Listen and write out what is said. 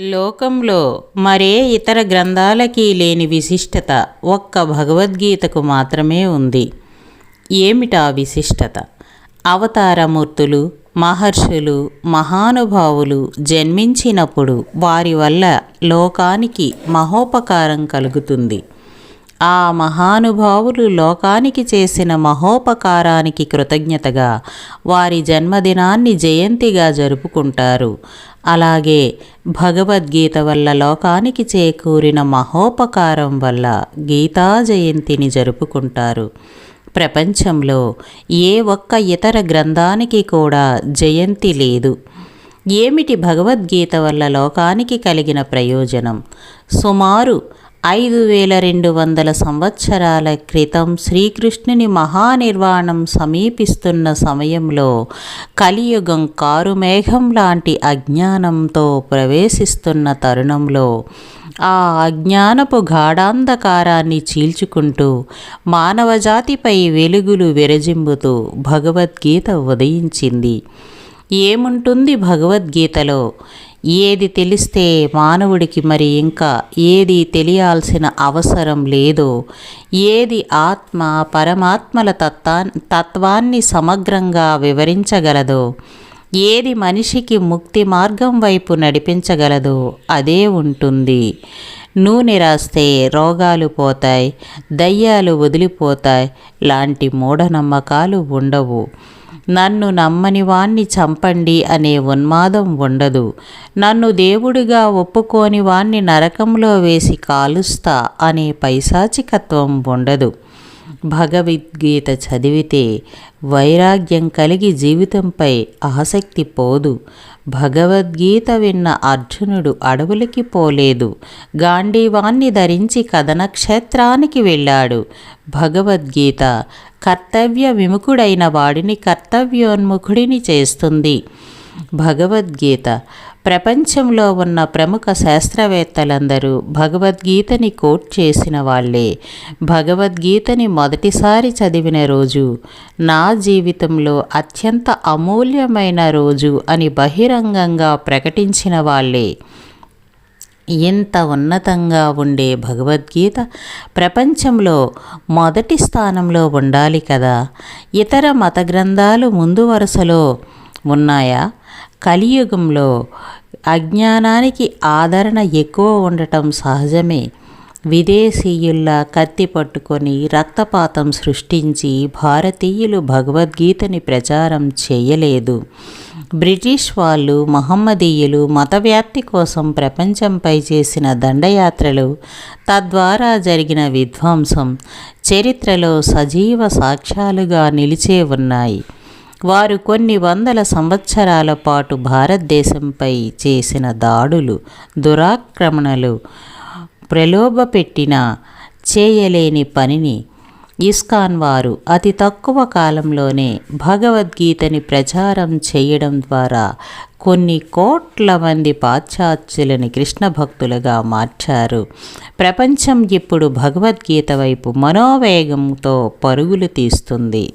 లోకంలో మరే ఇతర గ్రంథాలకి లేని విశిష్టత ఒక్క భగవద్గీతకు మాత్రమే ఉంది. ఏమిటా విశిష్టత? అవతారమూర్తులు మహర్షులు మహానుభావులు జన్మించినప్పుడు వారి వల్ల లోకానికి మహోపకారం కలుగుతుంది. ఆ మహానుభావులు లోకానికి చేసిన మహోపకారానికి కృతజ్ఞతగా వారి జన్మదినాన్ని జయంతిగా జరుపుకుంటారు. అలాగే భగవద్గీత వల్ల లోకానికి చేకూరిన మహోపకారం వల్ల గీతా జయంతిని జరుపుకుంటారు. ప్రపంచంలో ఏ ఒక్క ఇతర గ్రంథానికి కూడా జయంతి లేదు. ఏమిటి భగవద్గీత వల్ల లోకానికి కలిగిన ప్రయోజనం? సుమారు ఐదు వేల రెండు వందల సంవత్సరాల క్రితం శ్రీకృష్ణుని మహానిర్వాణం సమీపిస్తున్న సమయంలో కలియుగం కారుమేఘం లాంటి అజ్ఞానంతో ప్రవేశిస్తున్న తరుణంలో ఆ అజ్ఞానపు గాఢాంధకారాన్ని చీల్చుకుంటూ మానవజాతిపై వెలుగులు విరజింపుతూ భగవద్గీత ఉదయించింది. ఏముంటుంది భగవద్గీతలో? ఏది తెలిస్తే మానవుడికి మరి ఇంకా ఏది తెలియాల్సిన అవసరం లేదో ఏది ఆత్మ పరమాత్మల తత్వా తత్వాన్ని సమగ్రంగా వివరించగలదో ఏది మనిషికి ముక్తి మార్గం వైపు నడిపించగలదో అదే ఉంటుంది. నూనె రాస్తే రోగాలు పోతాయి దయ్యాలు వదిలిపోతాయి లాంటి మూఢనమ్మకాలు ఉండవు. నన్ను నమ్మని వాణ్ణి చంపండి అనే ఉన్మాదం ఉండదు. నన్ను దేవుడిగా ఒప్పుకోని వాణ్ణి నరకంలో వేసి కాలుస్తా అనే పైశాచికత్వం ఉండదు. భగవద్గీత చదివితే వైరాగ్యం కలిగి జీవితంపై ఆసక్తి పోదు. భగవద్గీత విన్న అర్జునుడు అడవులకి పోలేదు. గాంధీవాన్ని ధరించి కథనక్షేత్రానికి వెళ్ళాడు. భగవద్గీత కర్తవ్య విముఖుడైన వాడిని కర్తవ్యోన్ముఖుడిని చేస్తుంది. భగవద్గీత ప్రపంచంలో ఉన్న ప్రముఖ శాస్త్రవేత్తలందరూ భగవద్గీతని కోట్ చేసిన వాళ్ళే. భగవద్గీతని మొదటిసారి చదివిన రోజు నా జీవితంలో అత్యంత అమూల్యమైన రోజు అని బహిరంగంగా ప్రకటించిన వాళ్ళే. ఇంత ఉన్నతంగా ఉండే భగవద్గీత ప్రపంచంలో మొదటి స్థానంలో ఉండాలి కదా? ఇతర మత గ్రంథాలు ముందు వరుసలో ఉన్నాయా? కలియుగంలో అజ్ఞానానికి ఆదరణ ఎక్కువ ఉండటం సహజమే. విదేశీయుల్లా కత్తి పట్టుకొని రక్తపాతం సృష్టించి భారతీయులు భగవద్గీతని ప్రచారం చేయలేదు. బ్రిటిష్ వాళ్ళు మహమ్మదీయులు మతవ్యాప్తి కోసం ప్రపంచంపై చేసిన దండయాత్రలు తద్వారా జరిగిన విధ్వంసం చరిత్రలో సజీవ సాక్ష్యాలుగా నిలిచే ఉన్నాయి. వారు కొన్ని వందల సంవత్సరాల పాటు భారతదేశంపై చేసిన దాడులు దురాక్రమణలు ప్రలోభపెట్టిన చేయలేని పనిని ఇస్కాన్ వారు అతి తక్కువ కాలంలోనే భగవద్గీతని ప్రచారం చేయడం ద్వారా కొన్ని కోట్ల మంది పాశ్చాత్యులని కృష్ణ భక్తులుగా మార్చారు. ప్రపంచం ఇప్పుడు భగవద్గీత వైపు మనోవేగంతో పరుగులు తీస్తుంది.